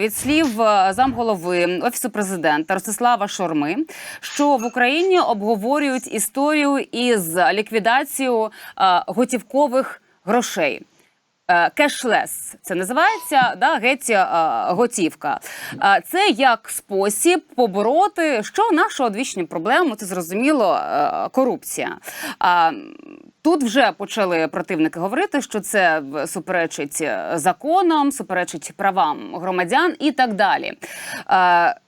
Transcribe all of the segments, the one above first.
Від слів е, замголови офісу президента Ростислава Шорми, що в Україні обговорюють історію із ліквідацією е, готівкових грошей. Е, Кешлес це називається да, геть готівка. Це як спосіб побороти, що нашу одвічну проблему, це зрозуміло, корупція. Тут вже почали противники говорити, що це суперечить е, законам, суперечить правам громадян і так далі. Е,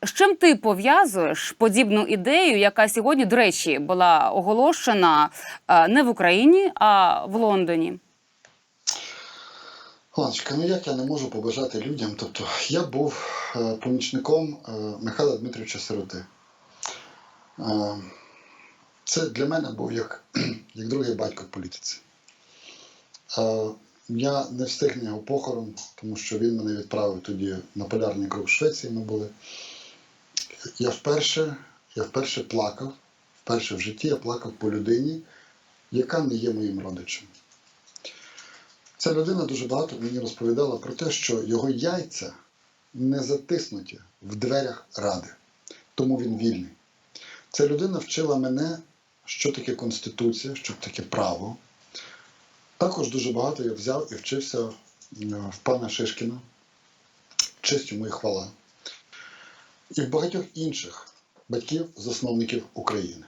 З чим ти пов'язуєш подібну ідею, яка сьогодні, до речі, була оголошена е, не в Україні, а в Лондоні? Ланочка, ну як я не можу побажати людям? Тобто, я був помічником Михайла Дмитровича Сироти. Це для мене був як, як другий батько в політиці. Я не встиг на його похорон, тому що він мене відправив тоді на полярний круг Швеції. Ми були. Я вперше, я вперше плакав, вперше в житті я плакав по людині, яка не є моїм родичем. Ця людина дуже багато мені розповідала про те, що його яйця не затиснуті в дверях ради, тому він вільний. Ця людина вчила мене, що таке Конституція, що таке право. Також дуже багато я взяв і вчився е, в пана Шишкіна, честь йому і хвала, і в багатьох інших батьків, засновників України.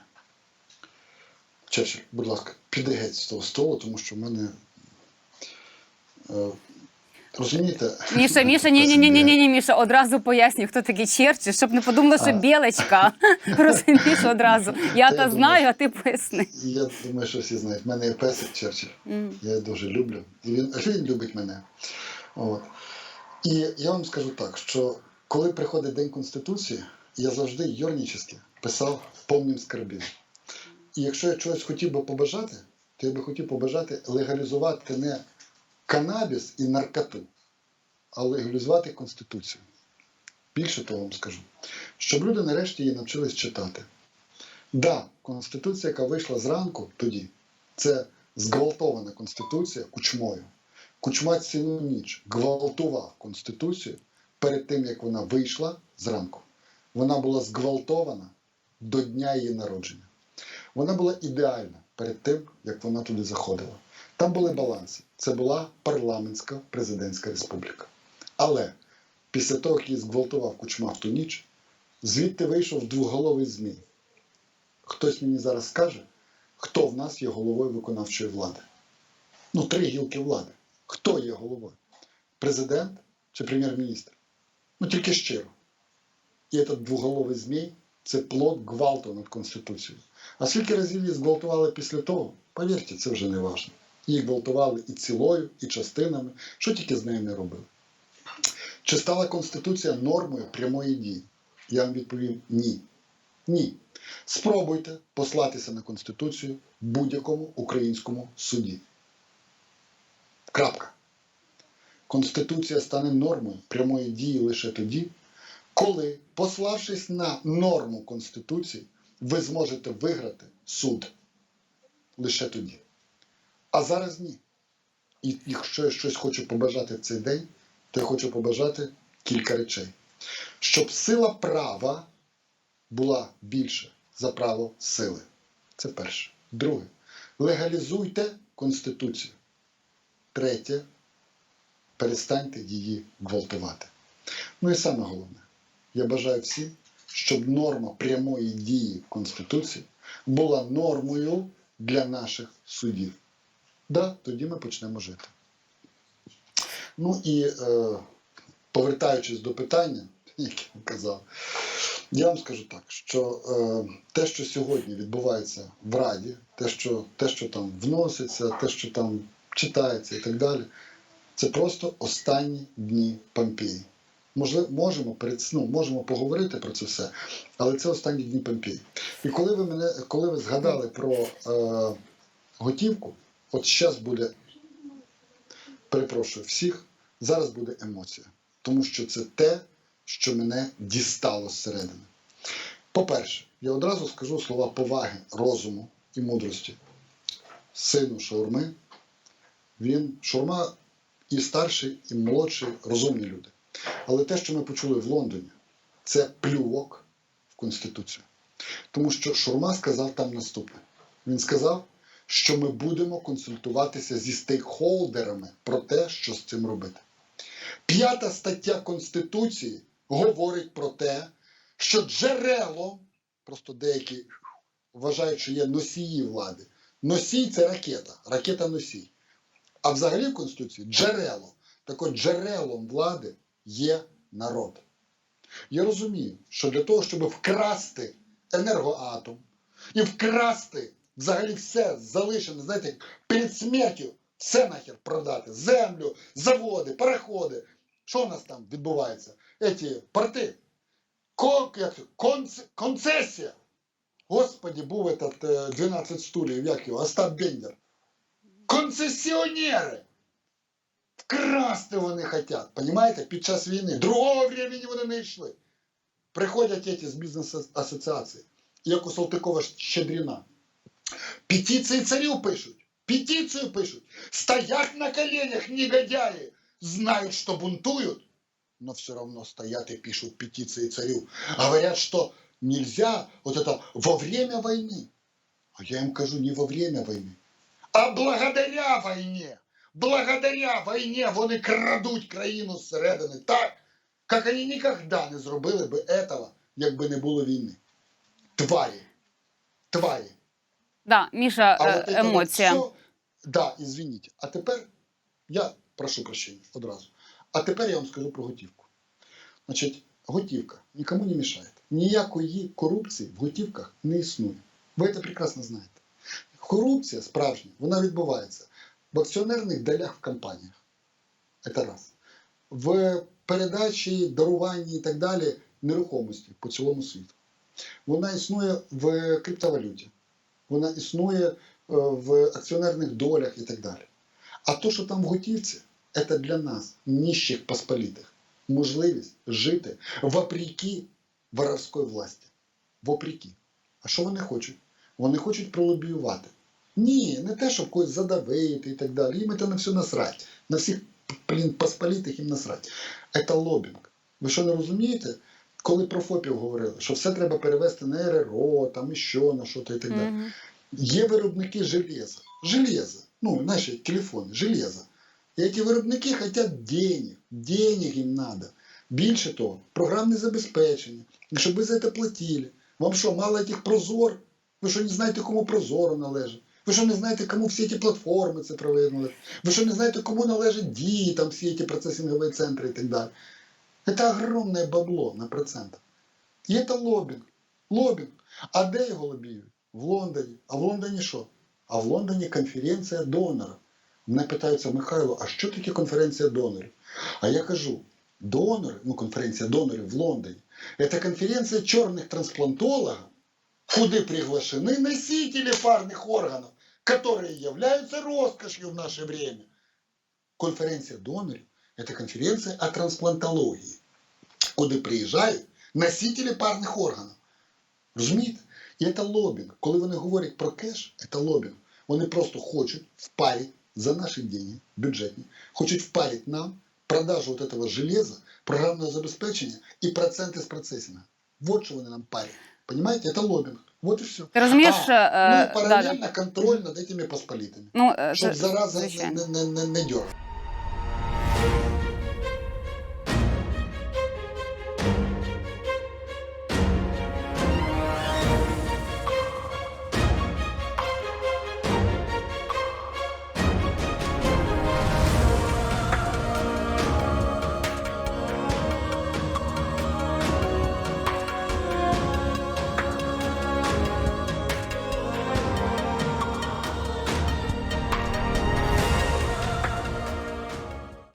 Черчилль, будь ласка, піди геть з того столу, тому що в мене. Розумієте? Міша, Міша, ні, ні, ні, ні, ні, ні, Міша, одразу поясню, хто такий Черчилль, щоб не подумала, що А. білочка. Розумієш одразу. Я Та та знаю, а ти поясни. Я думаю, що всі знають. В мене є песик Черчилль. Я його дуже люблю. І він, а він любить мене. От. І я вам скажу так, що коли приходить День Конституції, я завжди йорнічески писав повним скарбін. І якщо я чогось хотів би побажати, то я би хотів побажати легалізувати не канабіс і наркоту, а легалізувати Конституцію. Більше того вам скажу, щоб люди нарешті її навчились читати. Да, Конституція, яка вийшла зранку тоді, це зґвалтована Конституція кучмою. Кучма цілу ніч гвалтував Конституцію перед тим, як вона вийшла зранку. Вона була зґвалтована до дня її народження. Вона була ідеальна перед тим, як вона туди заходила. Там були баланси. Це була парламентська президентська республіка. Але після того, як її зґвалтував кучма в ту ніч, звідти вийшов двоголовий змій. Хтось мені зараз скаже, хто в нас є головою виконавчої влади. Ну, три гілки влади. Хто є головою? Президент чи прем'єр-міністр? Ну тільки щиро. І цей двоголовий змій це плод гвалту над Конституцією. А скільки разів її зґвалтували після того, повірте, це вже не важливо. Її гвалтували і цілою, і частинами, що тільки з нею не робили. Чи стала Конституція нормою прямої дії? Я вам відповім ні. Ні. Спробуйте послатися на Конституцію будь-якому українському суді. Крапка. Конституція стане нормою прямої дії лише тоді, коли, пославшись на норму Конституції, ви зможете виграти суд. Лише тоді. А зараз ні. І якщо я щось хочу побажати в цей день, то я хочу побажати кілька речей. Щоб сила права була більше за право сили. Це перше. Друге. Легалізуйте Конституцію. Третє. Перестаньте її гвалтувати. Ну і саме головне, я бажаю всім, щоб норма прямої дії Конституції була нормою для наших судів. Да, тоді ми почнемо жити. Ну і е, повертаючись до питання, яке я казав, я вам скажу так, що е, те, що сьогодні відбувається в Раді, те, що, те, що там вноситься, те, що там читається і так далі, це просто останні дні Помпеї. Можливо, можемо сном, можемо поговорити про це все, але це останні дні Помпеї. І коли ви мене, коли ви згадали про е, готівку, от зараз буде, перепрошую всіх, зараз буде емоція. Тому що це те, що мене дістало зсередини. По-перше, я одразу скажу слова поваги, розуму і мудрості. Сину шаурми, він шаурма і старший, і молодший, розумні люди. Але те, що ми почули в Лондоні, це плювок в Конституцію. Тому що Шурма сказав там наступне: він сказав, що ми будемо консультуватися зі стейкхолдерами про те, що з цим робити. П'ята стаття Конституції говорить про те, що джерелом, просто деякі вважають, що є носії влади. Носій це ракета, ракета носій. А взагалі в Конституції джерело. Так от джерелом влади є народ. Я розумію, що для того, щоб вкрасти енергоатом і вкрасти взагалі все залишене, знаєте, перед смертю все нахер продати. Землю, заводи, пароходи. Що у нас там відбувається? Еті порти. Конц, концесія. Господи, був этот е, 12 стульів, як його, Остап Бендер. Концесіонери. Вкрасти вони хотять, понімаєте, під час війни. Другого времени вони не йшли. Приходять ті з бізнес-асоціації, як у Салтикова Щедріна. Петиції царю пишуть, петицію пишуть. Стоять на коленях негодяї, знають, що бунтують, но все равно стоят и пишут петиции царю. Говорят, что нельзя вот это во время войны. А я им кажу, не во время войны, а благодаря войне. Благодаря війні вони крадуть країну зсередини так, як вони ніколи не зробили би этого, якби не було війни. Тварі. Тварі. Да, Міша, е, от емоція. всьо- Да, извините. А тепер я прошу прощення одразу. А тепер я вам скажу про готівку. Значить, готівка нікому не мішає. Ніякої корупції в готівках не існує. Ви це прекрасно знаєте. Корупція справжня, вона відбувається в акціонерних долях в компаніях. Це раз. В передачі, даруванні і так далі нерухомості по цілому світу. Вона існує в криптовалюті вона існує е, в акціонерних долях і так далі. А то, що там в готівці, це для нас, нижчих посполитих, можливість жити вопреки воровської власті. Вопреки. А що вони хочуть? Вони хочуть пролобіювати. Ні, не те, щоб когось задавити і так далі. Їм це на все насрать. На всіх блін, посполитих їм насрать. Це лобінг. Ви що не розумієте? Коли про ФОПів говорили, що все треба перевести на РРО, там і що, на що то і так далі. Мгм. Є виробники железа. Железо. Ну, наші телефони, железо. І ці виробники хочуть денег. Денег їм треба. Більше того, програмне забезпечення. І щоб ви за це платили. Вам що, мало цих прозор? Ви що не знаєте, кому прозоро належить? Ви що не знаєте, кому всі ці платформи це належать? Ви що не знаєте, кому належать дії, там всі ці процесингові центри і так далі? Це огромне бабло на процентах. І це лобінг. Лобінг. А де його лобіюють? В Лондоні. А в Лондоні що? А в Лондоні конференція донорів. Мене питаються, Михайло, а що таке конференція донорів? А я кажу, донори, ну конференція донорів в Лондоні, це конференція чорних трансплантологів, куди приглашені носители парних органів, які являються розкошью в наше время. Конференція донорів це конференція о трансплантології, куди приїжджають носителі парних органів. Розумієте? І це лобінг. Коли вони говорять про кеш, це лобінг. Вони просто хочуть впарити за наші деньги, бюджетні, хочуть впарити нам продажу вот этого железа, програмного забезпечення і проценти з процесінга. Вот що вони нам парять. Понимаете? Это лобінг. Вот і все. Ти розумієш, а, е, ну, і да, паралельно контроль над этими посполитими. Ну, е, Щоб з- зараза звичайно. не, не, не, не дергала.